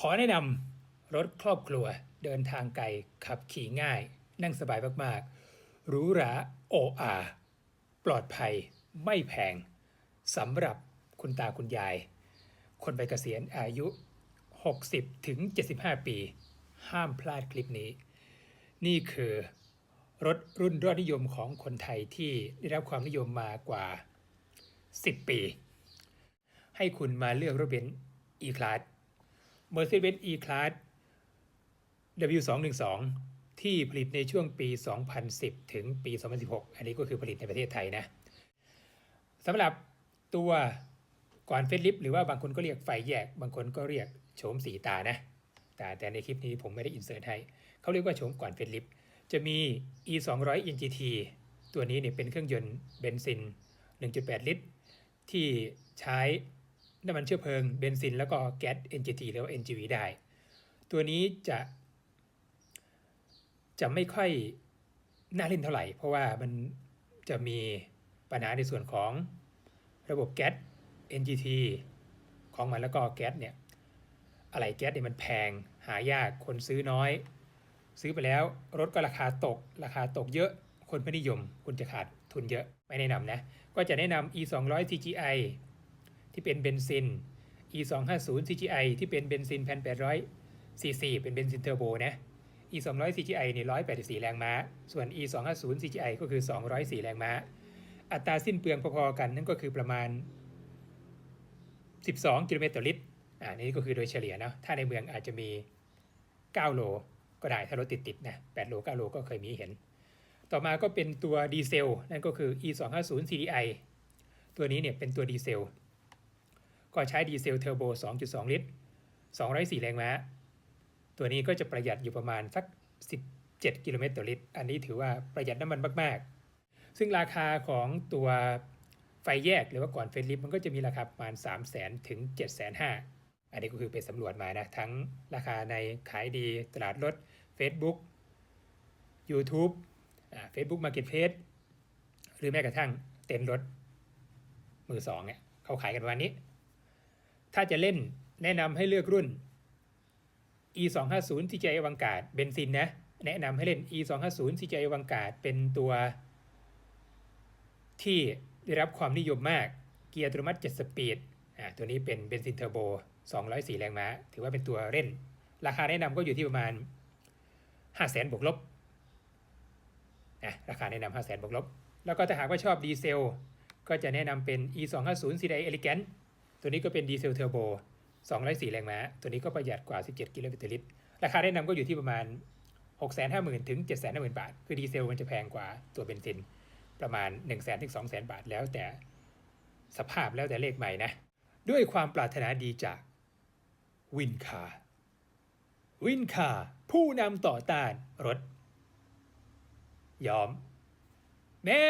ขอแนะนำรถครอบครัวเดินทางไกลขับขี่ง่าย นั่งสบายมากๆหรูหราโออาปลอดภัยไม่แพงสำหรับคุณตาคุณยาย คนไปเกษียณอายุ 60 ถึง 75 ปี ห้ามพลาดคลิปนี้ นี่คือรถรุ่นยอดนิยมของคนไทยที่ได้รับความนิยมมากว่า 10 ปี ให้คุณมาเลือกรถเบนซ์ E-Class Mercedes-Benz E-Class W212 ที่ผลิตในช่วงปี 2010 ถึงปี 2016 อันนี้ก็คือผลิตในประเทศไทยนะสำหรับตัวก่อนเฟซลิฟหรือว่าบางคนก็เรียกไฟแยก บางคนก็เรียกโฉมสีตานะ แต่แต่ในคลิปนี้ผมไม่ได้อินเสิร์ตให้เขาเรียกว่าโฉมก่อนเฟซลิฟจะมี e 2 0 0 NGT ตัวนี้เนี่ยเป็นเครื่องยนต์เบนซิน 1.8 ลิตร ที่ใช้ น้ำมันเชื้อเพลิงเบนซินแล้วก็แก๊ส NGT หรือว่า NGV ได้ ตัวนี้จะจะไม่ค่อยน่าเล่นเท่าไหร่ เพราะว่ามันจะมีปัญหาในส่วนของระบบแก๊ส NGT ของมันแล้วก็แก๊สเนี่ยอะไรแก๊สเนี่ยมันแพงหายากคนซื้อน้อย ซื้อไปแล้วรถก็ราคาตก ราคาตกเยอะคนไม่นิยม คุณจะขาดทุนเยอะไม่แนะนำนะ ก็จะแนะนำ e 2 0 0 CGI ที่เป็นเบนซิน e 2 5 0 CGI ที่เป็นเบนซิน1,800 cc เป็นเบนซินเทอร์โบนะ e 2 0 0 CGI เนี่ย184แรงม้า ส่วน e 2 5 0 CGI ก็คือ204แรงม้า อัตราสิ้นเปลืองพอๆกันนั่นก็คือประมาณ12กิโลเมตรต่อลิตรอ่านี่ก็คือโดยเฉลี่ยนะถ้าในเมืองอาจจะมี9โลก็ได้ถ้ารถติดๆนะ8โล9โลก็เคยมีเห็น ต่อมาก็เป็นตัวดีเซลนั่นก็คือ e 2 5 0 CDI ตัวนี้เนี่ยเป็นตัวดีเซล ก็ใช้ดีเซลเทอร์โบ 2.2 ลิตร 204 แรงม้า ตัวนี้ก็จะประหยัดอยู่ประมาณสัก 17 กิโลเมตรต่อลิตร อันนี้ถือว่าประหยัดน้ำมันมาก ๆ ซึ่งราคาของตัวไฟแยกหรือว่าก่อนเฟรนลิฟมันก็จะมีราคาประมาณ 3 0 0 0 0 0 ถึง 7 5 0 0 0 อันนี้ก็คือไปสำรวจมานะ ทั้งราคาในขายดีตลาดรถ Facebook YouTube อ่า Facebook Marketplace หรือแม้กระทั่งเต็นท์รถมือสองเนี่ยเขาขายกันประมาณนี้ ถ้าจะเล่นแนะนำให้เลือกรุ่น e 2 5 0 CGI วังกาดเบนซินนะ แนะนำให้เล่น e 2 5 0 CGI วังกาดเป็นตัว ที่ได้รับความนิยมมาก เกียร์อัตโนมัติ 7 สปีดอ่าตัวนี้เป็นเบนซินเทอร์โบ 204 แรงม้า ถือว่าเป็นตัวเล่น ราคาแนะนำก็อยู่ที่ประมาณ 500,000บวกลบนะราคาแนะนำ500,000บวกลบ แล้วก็ถ้าหากว่าชอบดีเซล ก็จะแนะนำเป็น e 2 5 0 CDI Elegant ตัวนี้ก็เป็นดีเซลเทอร์โบ204 แรงม้า ตัวนี้ก็ประหยัดกว่า 17 กิโลเมตรต่อลิตร ราคาแนะนำก็อยู่ที่ประมาณ 650,000 ถึง 750,000 บาท คือดีเซลมันจะแพงกว่าตัวเบนซิน ประมาณ 1 0 0 0 0 0 ถึง 200,000 บาท แล้วแต่สภาพแล้วแต่เลขใหม่นะ ด้วยความปรารถนาดีจากวินคาวินคาผู้นำต่อต้านรถ ยอม แม่